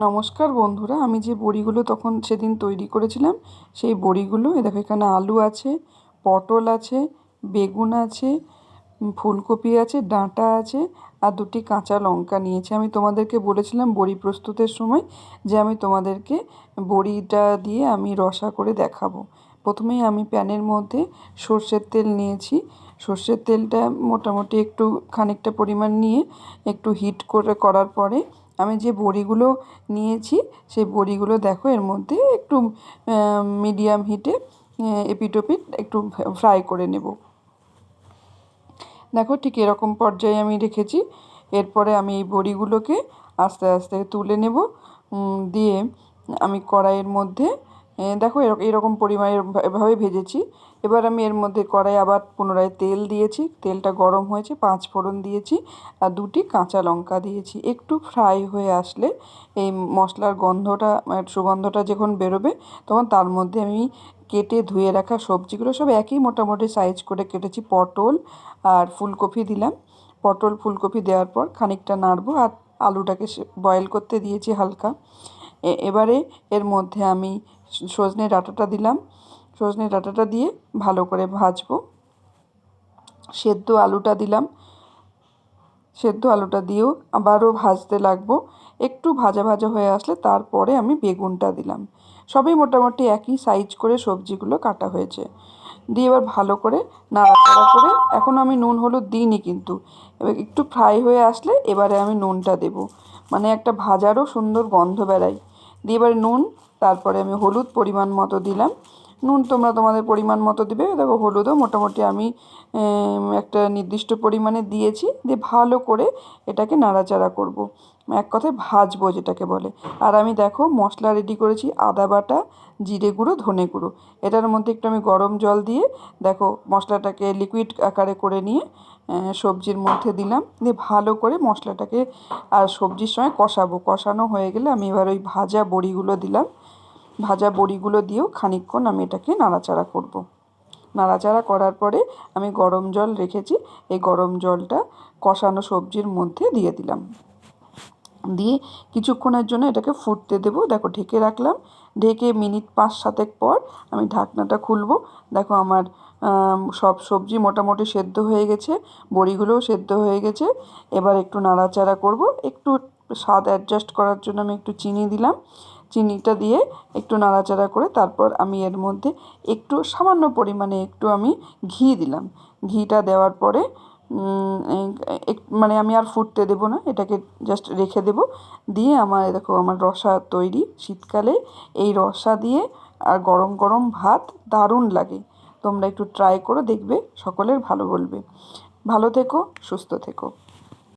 নমস্কার বন্ধুরা, আমি যে বড়িগুলো তখন সেদিন তৈরি করেছিলাম, সেই বড়িগুলো এ দেখো এখানে আলু আছে, পটল আছে, বেগুন আছে ফুলকপি আছে, ডাঁটা আছে, আর দুটি কাঁচা লঙ্কা নিয়েছি। আমি তোমাদেরকে বলেছিলাম বড়ি প্রস্তুতের সময় যে আমি তোমাদেরকে বড়িটা দিয়ে আমি রসা করে দেখাবো। প্রথমেই আমি প্যানের মধ্যে সর্ষের তেল নিয়েছি। সর্ষের তেলটা মোটামুটি একটু খানিকটা পরিমাণ নিয়ে একটু হিট করে, করার পরে আমি যে বড়িগুলো নিয়েছি, সেই বড়িগুলো দেখো এর মধ্যে একটু মিডিয়াম হিটে এপিটোপিট একটু ফ্রাই করে নেব। দেখো ঠিক এরকম পর্যায়ে আমি রেখেছি। এরপরে আমি এই বড়িগুলোকে আস্তে আস্তে তুলে নেব। দিয়ে আমি কড়াইয়ের মধ্যে দেখো এরকম পরিমাণে এভাবে ভেজেছি। এবার আমি এর মধ্যে কড়াই আবার পুনরায় তেল দিয়েছি। তেলটা গরম হয়েছে, পাঁচ ফোড়ন দিয়েছি আর দুটি কাঁচা লঙ্কা দিয়েছি। একটু ফ্রাই হয়ে আসলে এই মশলার গন্ধটা সুগন্ধটা যখন বেরোবে, তখন তার মধ্যে আমি কেটে ধুয়ে রাখা সবজিগুলো সব একই মোটামুটি সাইজ করে কেটেছি। পটল আর ফুলকপি দিলাম। পটল, ফুলকপি দেওয়ার পর খানিকটা নাড়বো আর আলুটাকে বয়েল করতে দিয়েছি হালকা। এবারে এর মধ্যে আমি সজনে ডাঁটাটা দিলাম। সজনে ডাঁটাটা দিয়ে ভালো করে ভাজবো। সেদ্ধ আলুটা দিলাম। সেদ্ধ আলুটা দিয়েও আবারও ভাজতে লাগবো। একটু ভাজা ভাজা হয়ে আসলে তারপরে আমি বেগুনটা দিলাম। সবই মোটামুটি একই সাইজ করে সবজিগুলো কাটা হয়েছে। দিয়ে এবার ভালো করে নাড়াচাড়া করে এখন আমি নুন হলুদ দিইনি কিন্তু। এবার একটু ফ্রাই হয়ে আসলে এবারে আমি নুনটা দেব। মানে একটা ভাজারও সুন্দর গন্ধ বেড়ায়। দিয়ে এবার নুন তারপরে আমি হলুদ পরিমাণ মতো দিলাম। নুন তোমরা তোমাদের পরিমাণ মতো দিবে। দেখো, হলুদও মোটামুটি আমি একটা নির্দিষ্ট পরিমাণে দিয়েছি। দিয়ে ভালো করে এটাকে নাড়াচাড়া করব। এক কথায় ভাজবো যেটাকে বলে। আর আমি দেখো, মশলা রেডি করেছি। আদা বাটা, জিরে গুঁড়ো, ধনে গুঁড়ো। এটার মধ্যে একটু আমি গরম জল দিয়ে, দেখো, মশলাটাকে লিকুইড আকারে করে নিয়ে সবজির মধ্যে দিলাম। দিয়ে ভালো করে মশলাটাকে আর সবজির সঙ্গে কষাবো। কষানো হয়ে গেলে আমি এবার ওই ভাজা বড়িগুলো দিলাম। ভাজা বড়িগুলো দিয়েও খানিকক্ষণ আমি এটাকে নাড়াচাড়া করব। নাড়াচাড়া করার পরে আমি গরম জল রেখেছি। এই গরম জলটা কষানো সবজির মধ্যে দিয়ে দিলাম। দিয়ে কিছুক্ষণের জন্য এটাকে ফুটতে দেবো। দেখো ঢেকে রাখলাম। ঢেকে মিনিট পাঁচ সাতেক পর আমি ঢাকনাটা খুলবো। দেখো আমার সব সবজি মোটামুটি সেদ্ধ হয়ে গেছে। বড়িগুলোও সেদ্ধ হয়ে গেছে। এবার একটু নাড়াচাড়া করব। একটু স্বাদ অ্যাডজাস্ট করার জন্য আমি একটু চিনি দিলাম। চিনিটা দিয়ে একটু নাড়াচাড়া করে তারপর আমি এর মধ্যে একটু সামান্য পরিমাণে একটু আমি ঘি দিলাম। ঘিটা দেওয়ার পরে মানে আমি আর ফুটতে দেবো না, এটাকে জাস্ট রেখে দেবো। দিয়ে আমার দেখো, আমার রসা তৈরি শীতকালে। এই রসা দিয়ে আর গরম গরম ভাত দারুণ লাগে। তোমরা একটু ট্রাই করে, দেখবে সকলের ভালো বলবে। ভালো থেকো, সুস্থ থেকো।